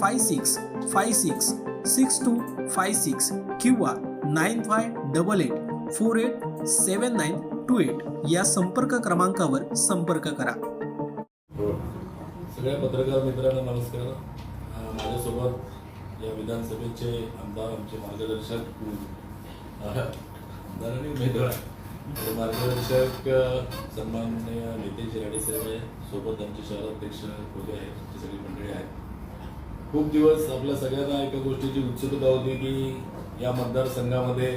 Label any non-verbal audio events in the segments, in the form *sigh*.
five six five six six two five six किंवा nine five double eight four eight seven nine two eight या संपर्क क्रमांकावर संपर्क करा. सगळ्या पत्रकार मित्रांना नमस्कार. माझ्यासोबत या विधानसभेचे आमदार आमचे मार्गदर्शक उमेदवार मार्गदर्शक सन्माननीय नितेश राणे साहेब आहे. सोबत आमचे शहराध्यक्ष खोले आहेत सगळी मंडळी आहेत. खूप दिवस आपल्या सगळ्यांना एका गोष्टीची उत्सुकता होती की या मतदारसंघामध्ये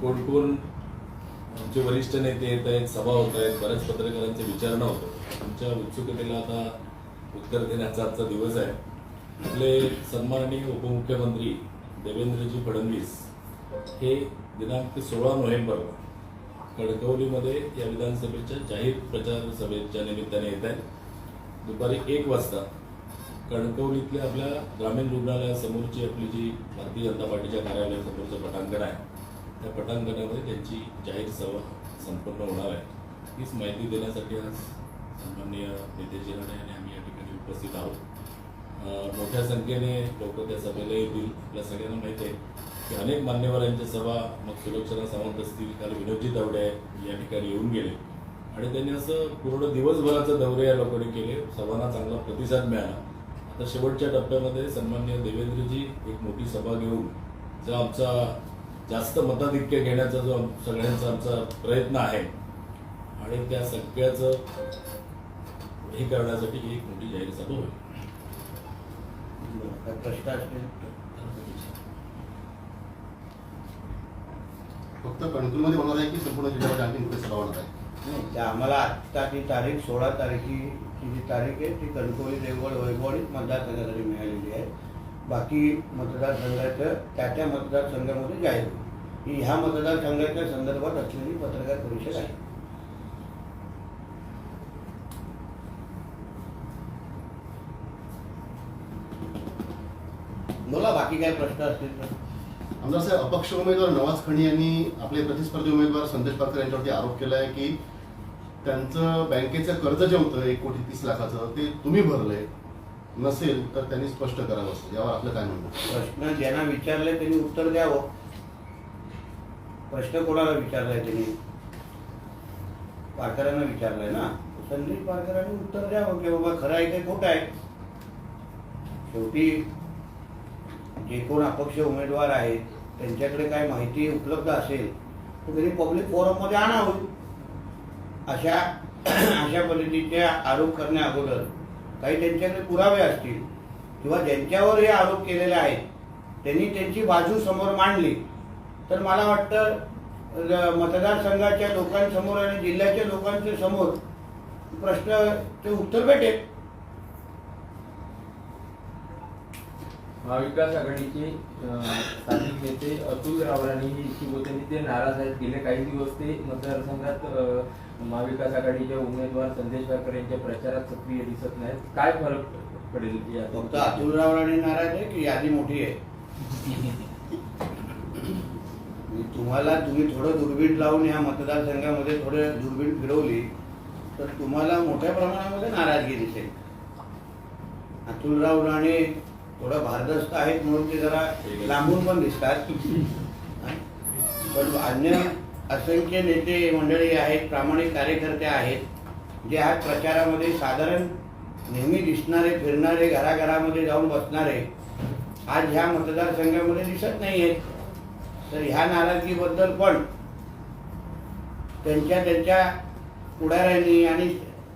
कोण कोण आमचे वरिष्ठ नेते येत आहेत सभा होत आहेत बऱ्याच पत्रकारांचे विचारणा होतं. तुमच्या उत्सुकतेला आता उत्तर देण्याचा आजचा दिवस आहे. आपले सन्माननीय उपमुख्यमंत्री देवेंद्रजी फडणवीस हे दिनांक सोळा नोव्हेंबरला कणकवलीमध्ये या विधानसभेच्या जाहीर प्रचार सभेच्या निमित्ताने येत आहेत. दुपारी एक वाजता कणकवलीतल्या आपल्या ग्रामीण रुग्णालयासमोरची आपली जी भारतीय जनता पार्टीच्या कार्यालयासमोरचं पटांगण आहे त्या पटांगणामध्ये त्यांची जाहीर सभा संपन्न होणार आहे. हीच माहिती देण्यासाठी आज सन्माननीय नितेश राणे आणि आम्ही या ठिकाणी उपस्थित आहोत. मोठ्या संख्येने लोक त्या सभेला येतील. आपल्या सगळ्यांना माहिती आहे की अनेक मान्यवरांच्या सभा मग सुलक्षणा सावंत असतील काल विनोदजी दौडे या ठिकाणी येऊन गेले. आणि त्यांनी असं पूर्ण दिवसभराचं दौरे या लोकांनी केले. सभांना चांगला प्रतिसाद मिळाला. आता शेवटच्या टप्प्यामध्ये सन्मान्य देवेंद्रजी एक मोठी सभा घेऊन जो आमचा जास्त मताधिक्य घेण्याचा जो सगळ्यांचा आमचा प्रयत्न आहे आणि त्या सगळ्याचं हे करण्यासाठी ही एक मोठी जाहीर सभा होईल. प्रश्न फक्त कणकूलमध्ये होणार आहे की संपूर्ण जिल्ह्यामध्ये आणखी कुठे सभा होणार आहे नाही आम्हाला आत्ता ती तारीख सोळा तारखेची जी तारीख आहे ती कणकवली देवगड वैभवणी मतदारसंघासाठी मिळालेली आहे. बाकी मतदारसंघाचं त्या त्या मतदारसंघामध्ये जाहीर ही ह्या मतदारसंघाच्या संदर्भात असलेली पत्रकार परिषद आहे. बोला बाकी काय प्रश्न असतील तर? आमदार साहेब अपक्ष उमेदवार नवाज खणी यांनी आपले प्रतिस्पर्धी उमेदवार संदेश पारकर यांच्यावरती आरोप केला आहे की त्यांचं बँकेचं कर्ज जे होतं एक कोटी तीस लाखाचं ते तुम्ही भरलंय. नसेल तर त्यांनी स्पष्ट करावं यावर आपलं काय म्हणणं प्रश्न ज्यांना विचारले त्यांनी उत्तर द्यावं. प्रश्न कोणाला विचारलाय त्यांनी? पारकरांना विचारलाय ना? संदीप पारकरांनी उत्तर द्यावं की बाबा खरं आहे काय खोटं आहे. शेवटी जे कोण अपक्ष उमेदवार आहेत त्यांच्याकडे काय माहिती उपलब्ध असेल तर त्यांनी पब्लिक फोरममध्ये आणावं अशा अशा पद्धतीचे आरोप करण्या अगोदर काही त्यांच्याकडे पुरावे असतील किंवा ज्यांच्यावर हे आरोप केलेले आहेत त्यांनी त्यांची बाजू समोर मांडली. तर मला वाटतं मतदारसंघाच्या लोकांसमोर आणि जिल्ह्याच्या लोकांच्या समोर प्रश्नाचे उत्तर भेटेल. महाविकास आघाडीचे स्थानिक नेते अतुल रावराणी हे शिवसेनेचे ते नाराज आहेत. गेले काही दिवस ते मतदारसंघात महाविकास आघाडीच्या उमेदवार संदेश वारकर यांच्या प्रचारात सक्रिय दिसत नाहीत. काय फरक पडेल या फक्त अतुलराव राणे नाराज आहे की यादी मोठी आहे? तुम्हाला तुम्ही थोडं दुर्बीण लावून या मतदारसंघामध्ये थोडं दुर्बीण फिरवली तर तुम्हाला मोठ्या प्रमाणामध्ये नाराजगी दिसेल. अतुलराव राणे थोडं भारदस्त आहेत म्हणून ते जरा लांबून पण दिसतात. पण अन्य असंख्य नेते मंडळी आहेत प्रामाणिक कार्यकर्ते आहेत जे आज प्रचारामध्ये साधारण नेहमी दिसणारे फिरणारे घराघरामध्ये जाऊन बसणारे आज ह्या मतदारसंघामध्ये दिसत नाही आहेत तर ह्या नाराजगीबद्दल पण त्यांच्या त्यांच्या पुढाऱ्यांनी आणि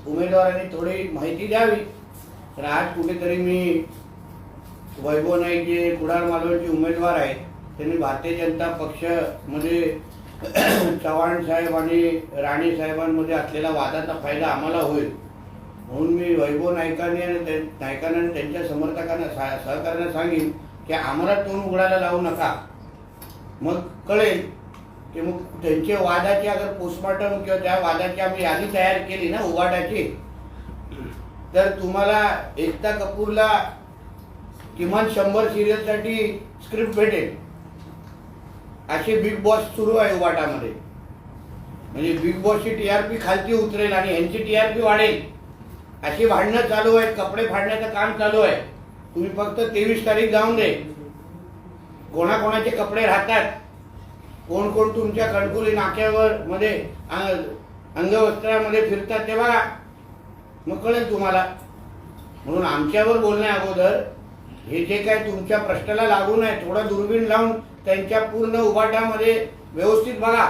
उमेदवारांनी थोडी माहिती द्यावी. तर आज कुठेतरी मी वैभव नाईक जे कुडाळ मालवणचे उमेदवार आहेत. त्यांनी भारतीय जनता पक्षामध्ये *clears throat* चव्हाण साहेब आणि राणे साहेबांमध्ये असलेला वादाचा फायदा आम्हाला होईल. म्हणून मी वैभव नाईकांनी आणि नायकांना आणि त्यांच्या समर्थकांना सा- सहकार्यांना सांगेन की आम्हाला तोंड उघडायला लावू नका. मग कळेल की मग त्यांचे वादाची अगर पोस्टमॉर्टम किंवा त्या वादाची आम्ही यादी तयार केली ना उघाडाची तर तुम्हाला एकता कपूरला किमान शंभर सिरियलसाठी स्क्रिप्ट भेटेल. असे बिग बॉस सुरू आहे वाटामध्ये. म्हणजे बिग बॉसची टीआरपी खालती उतरेल आणि ह्यांची टीआरपी वाढेल. अशी भांडणं चालू आहेत कपडे फाडण्याचं काम चालू आहे. तुम्ही फक्त तेवीस तारीख जाऊन दे. कोणाकोणाचे कपडे राहतात. कोण कोण तुमच्या कणकुली नाक्यावर मध्ये अंगवस्त्रामध्ये फिरतात ते बघा. मग कळेल तुम्हाला. म्हणून आमच्यावर बोलण्या अगोदर हे जे काय तुमच्या प्रश्नाला लागू नये थोडं दुर्बीण लावून त्यांच्या पूर्ण उभाट्यामध्ये व्यवस्थित बघा.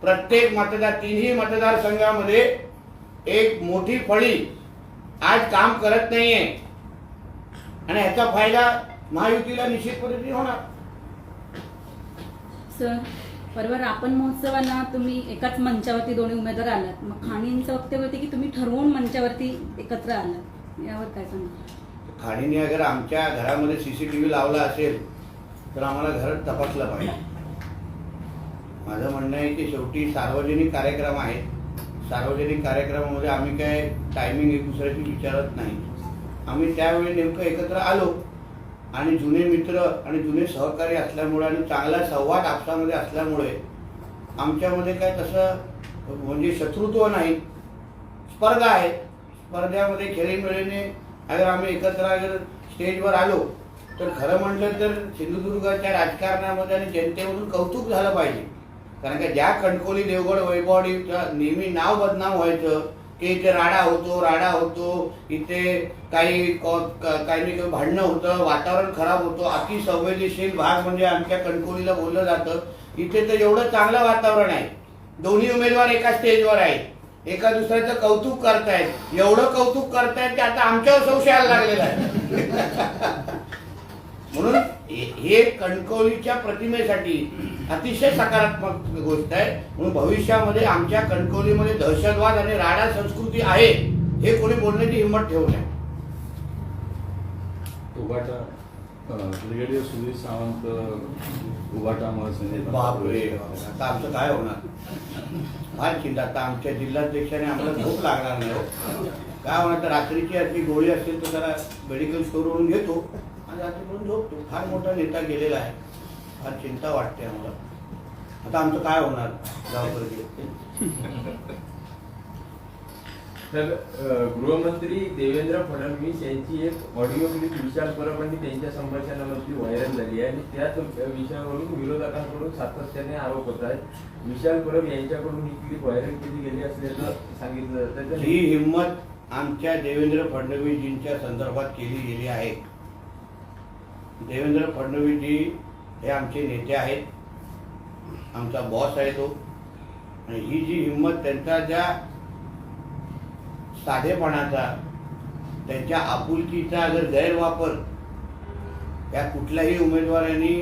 प्रत्येक मतदार तिन्ही मतदारसंघामध्ये एक मोठी फळी आज काम करत नाहीये. आणि ह्याचा फायदा महायुतीला निश्चित पद्धतीने होणार. सर परवा रापण महोत्सवांना तुम्ही एकाच मंचावरती दोन्ही उमेदवार आलात मग खाणींचं वक्तव्य होते की तुम्ही ठरवून मंचावरती एकत्र आलात यावर काय सांगा खाणीने अगर आमच्या घरामध्ये सी सी टी व्ही लावला असेल तर आम्हाला घर तपासलं पाहिजे. माझं म्हणणं आहे की शेवटी सार्वजनिक कार्यक्रम आहेत. सार्वजनिक कार्यक्रमामध्ये आम्ही काय टायमिंग एक दुसऱ्याची विचारत नाही. आम्ही त्यावेळी नेमकं एकत्र आलो आणि जुने मित्र आणि जुने सहकारी असल्यामुळे आणि चांगला संवाद आपसामध्ये असल्यामुळे आमच्यामध्ये काय तसं म्हणजे शत्रुत्व नाही. स्पर्धा आहे. स्पर्धेमध्ये खेळीमेळीने अगर आम्ही एकत्र अगर स्टेजवर आलो तर खरं म्हटलं तर सिंधुदुर्गाच्या राजकारणामध्ये आणि जनतेमधून कौतुक झालं पाहिजे. कारण का ज्या कणकोली देवगड वैभवडीचं नेहमी नाव बदनाम व्हायचं की इथे राडा होतो राडा होतो इथे काही काही नाही भांडणं होतं वातावरण खराब होतं अति संवेदनशील भाग म्हणजे आमच्या कणकोलीला बोललं जातं. इथे तर एवढं चांगलं वातावरण आहे. दोन्ही उमेदवार एका स्टेजवर आहेत. एका दुसऱ्याचं कौतुक करतायत. एवढं कौतुक करतायत की आता आमच्यावर संशय लागलेला आहे. म्हणून हे- कणकवलीच्या प्रतिमेसाठी अतिशय सकारात्मक गोष्ट आहे. म्हणून भविष्यामध्ये आमच्या कणकवलीमध्ये दहशतवाद आणि राडा संस्कृती आहे हे कोणी बोलण्याची हिंमत ठेवू नये. उभाटा ब्रिगेडियर सुधीर सावंत उभाटा महासंघ बापरे आता आमचं काय होणार? फार चिंता आता आमच्या जिल्हाध्यक्षाने आम्हाला झोप लागणार नाही हो. काय होणार तर रात्रीची अशी गोळी असेल तर जरा मेडिकल स्टोरवरून घेतो आणि रात्रीकडून झोपतो. फार मोठा नेता गेलेला आहे. फार चिंता वाटते आम्हाला. आता आमचं काय होणार? गावकरी तर गृहमंत्री देवेंद्र फडणवीस यांची एक ऑडिओ क्लिप विशाल परब आणि त्यांच्या संभाषणावरती व्हायरल झाली आहे. आणि त्याच विषयावरून विरोधकांकडून सातत्याने आरोप होत आहेत. विशाल परब यांच्याकडून ही क्लिप व्हायरल केली गेली असल्याचं सांगितलं जातं. ही हिंमत आमच्या देवेंद्र फडणवीसजींच्या संदर्भात केली गेली आहे. देवेंद्र फडणवीसजी हे आमचे नेते आहेत. आमचा बॉस आहे तो. आणि ही जी हिंमत त्यांचा ज्या साधेपणाचा त्यांच्या आपुलकीचा अगर गैरवापर या कुठल्याही उमेदवारांनी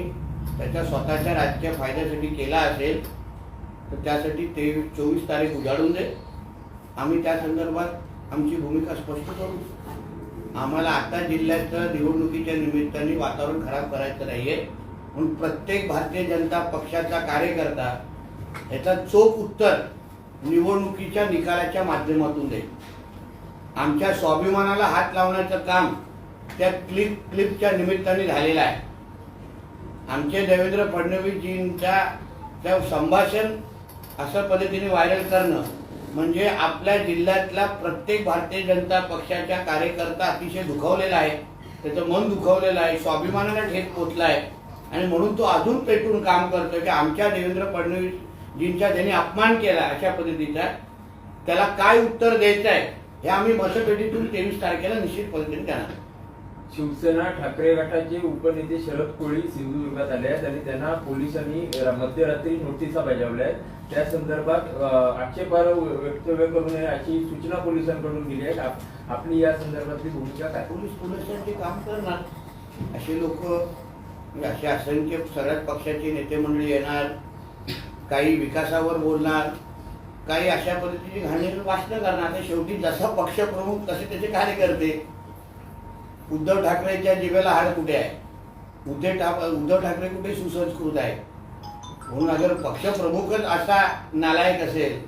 त्याच्या स्वतःच्या राजकीय फायद्यासाठी केला असेल तर त्यासाठी ते चोवीस तारीख उजाडून दे. आम्ही त्या संदर्भात आमची भूमिका स्पष्ट करू. आम्हाला आता जिल्ह्याचं निवडणुकीच्या निमित्ताने वातावरण खराब करायचं नाहीये. म्हणून प्रत्येक भारतीय जनता पक्षाचा कार्यकर्ता याचा चोख उत्तर निवडणुकीच्या निकालाच्या माध्यमातून देईल. आमच्या स्वाभिमानाला हात लावण्याचं काम त्या क्लिप क्लिपच्या निमित्ताने झालेलं आहे. आमचे देवेंद्र फडणवीसजींच्या त्या संभाषण अशा पद्धतीने व्हायरल करणं म्हणजे आपल्या जिल्ह्यातला प्रत्येक भारतीय जनता पक्षाच्या कार्यकर्ता अतिशय दुखावलेला आहे. त्याचं मन दुखवलेलं आहे स्वाभिमानाला ठेच पोचला आहे आणि म्हणून तो अजून पेटून काम करतो की आमच्या देवेंद्र फडणवीसजींचा ज्यांनी अपमान केला अशा पद्धतीचा त्याला काय उत्तर द्यायचं आहे हे आम्ही मतपेटीतून तेवीस तारखेला निश्चित पद्धतीने देणार शिवसेना ठाकरे गटाचे उपनेते शरद कोळी सिंधुदुर्गात आले आहेत आणि त्यांना पोलिसांनी मध्यरात्री नोटिसा बजावल्या आहेत. त्या संदर्भात आक्षेपार्ह वक्तव्य करू नये अशी सूचना पोलिसांकडून दिली आहे आप- आपली या संदर्भातली भूमिका काय? पोलीस पोलिसांचे काम करणार. असे लोक असे असंख्य सगळ्याच पक्षाचे नेते मंडळी येणार काही विकासावर बोलणार. काही अशा पद्धतीची घाणेरडं वाचणं करणार. आता शेवटी जसा पक्षप्रमुख तसे त्याचे कार्यकर्ते. उद्धव ठाकरेच्या जिभेला हाड कुठे आहे? उद्धव ठाक उद्धव ठाकरे कुठे सुसंस्कृत आहे? म्हणून अगर पक्षप्रमुखच असा नालायक असेल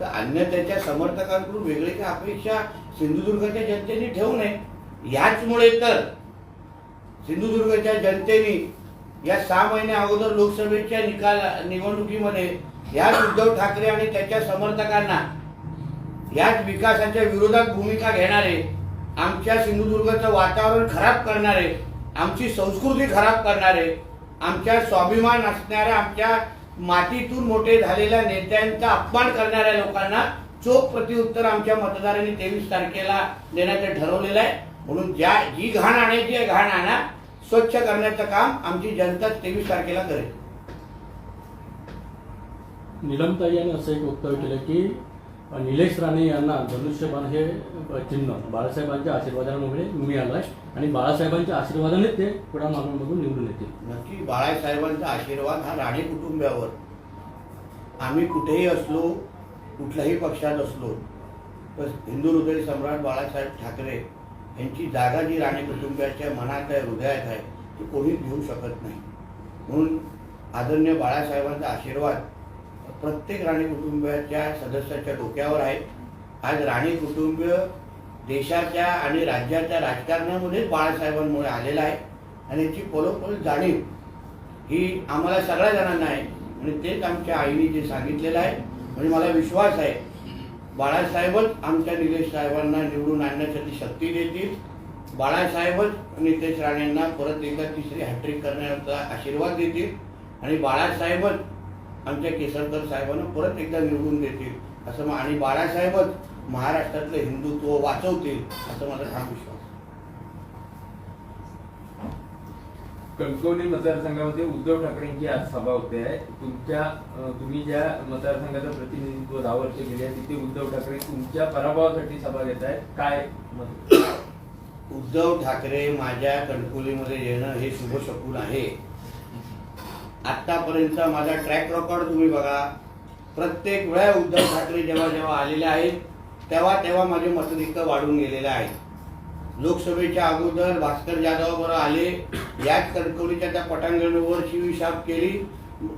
तर अन्य त्याच्या समर्थकांकडून वेगळी काही अपेक्षा सिंधुदुर्गच्या जनतेने ठेवू नये. याचमुळे तर सिंधुदुर्गच्या जनतेने या सहा महिन्या अगोदर लोकसभेच्या निकाल निवडणुकीमध्ये याच उद्धव ठाकरे आणि त्याच्या समर्थकांना याच विकासाच्या विरोधात भूमिका घेणारे आमच्या सिंधुदुर्गाचं वातावरण खराब करणारे आमची संस्कृती खराब करणारे आमच्या स्वाभिमान असणाऱ्या आमच्या मातीतून मोठे झालेल्या नेत्यांचा अपमान करणाऱ्या लोकांना चोख प्रतिउत्तर आमच्या मतदारांनी तेवीस तारखेला देण्याचं ठरवलेलं आहे. म्हणून ज्या जी घाण आणायची आहे घाण आणा. स्वच्छ करण्याचं काम आमची जनता तेवीस तारखेला करेल. निलमताई यांनी असं एक वक्तव्य केलं की निलेश राणे यांना धनुष्यबाण हे चिन्ह बाळासाहेबांच्या आशीर्वादामुळे मिळालं आहे आणि बाळासाहेबांच्या आशीर्वादाने ते कुडा मालवणमधून निवडून येतील. नक्की बाळासाहेबांचा आशीर्वाद हा राणे कुटुंबावर आम्ही कुठेही असलो कुठल्याही पक्षात असलो तर हिंदू हृदय सम्राट बाळासाहेब ठाकरे यांची जागा जी राणे कुटुंबियाच्या मनात आहे हृदयात आहे ती कोणीच घेऊ शकत नाही. म्हणून आदरणीय बाळासाहेबांचा आशीर्वाद प्रत्येक राणे कुटुंबाच्या सदस्याच्या डोक्यावर आहे. आज राणे कुटुंबीय देशाच्या आणि राज्याच्या राजकारणामध्येच बाळासाहेबांमुळे आलेला आहे. आणि याची पलोपल जाणीव ही आम्हाला सगळ्या जणांना आहे. आणि तेच आमच्या आईने जे सांगितलेलं आहे. म्हणजे मला विश्वास आहे. बाळासाहेबच आमच्या निलेश साहेबांना निवडून आणण्यासाठी शक्ती देतील. बाळासाहेबच नितेश राणेंना परत एकदा तिसरी हॅट्रिक करण्याचा आशीर्वाद देतील. आणि बाळासाहेबच आमच्या केसरकर साहेबांना परत एकदा निवडून देतील. असं आणि बाळासाहेबच महाराष्ट्रातलं हिंदुत्व वाचवतील असं माझा ठाम विश्वास. कणकवली मतदारसंघामध्ये उद्धव ठाकरेंची आज सभा होते. आहे तुमच्या तुम्ही ज्या मतदारसंघाचं प्रतिनिधित्व दहा वर्ष केले आहे तिथे उद्धव ठाकरे तुमच्या पराभवासाठी सभा घेत आहेत. काय उद्धव ठाकरे माझ्या कणकुलीमध्ये येणं हे शुभ शकून आहे. आत्तापर्यंतचा माझा ट्रॅक रेकॉर्ड तुम्ही बघा. प्रत्येक वेळा उद्धव ठाकरे जेव्हा जेव्हा आलेले आहेत तेव्हा तेव्हा माझे मतदिक वाढून गेलेले आहेत लोकसभेच्या अगोदर भास्कर जाधव बरोबर आले याच कणकवलीच्या त्या पटांगणवर शिवीशाप केली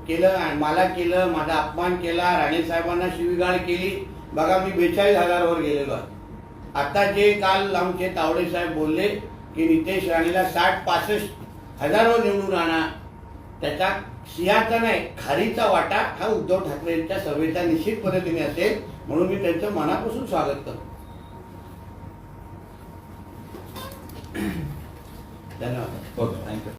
केलं आणि मला केलं माझा अपमान केला राणे साहेबांना शिवीगाळ केली. बघा मी बेचाळीस हजारावर गेलेलो आहे. आता जे काल आमचे तावडे साहेब बोलले की नितेश राणेला साठ पासष्ट हजारावर निवडून आणा त्याचा सिंहाचा नाही खारीचा वाटा हा उद्धव ठाकरेंच्या सभेचा निश्चित पद्धतीने असेल म्हणून मी त्यांचं मनापासून स्वागत करतो. धन्यवाद. Okay thank you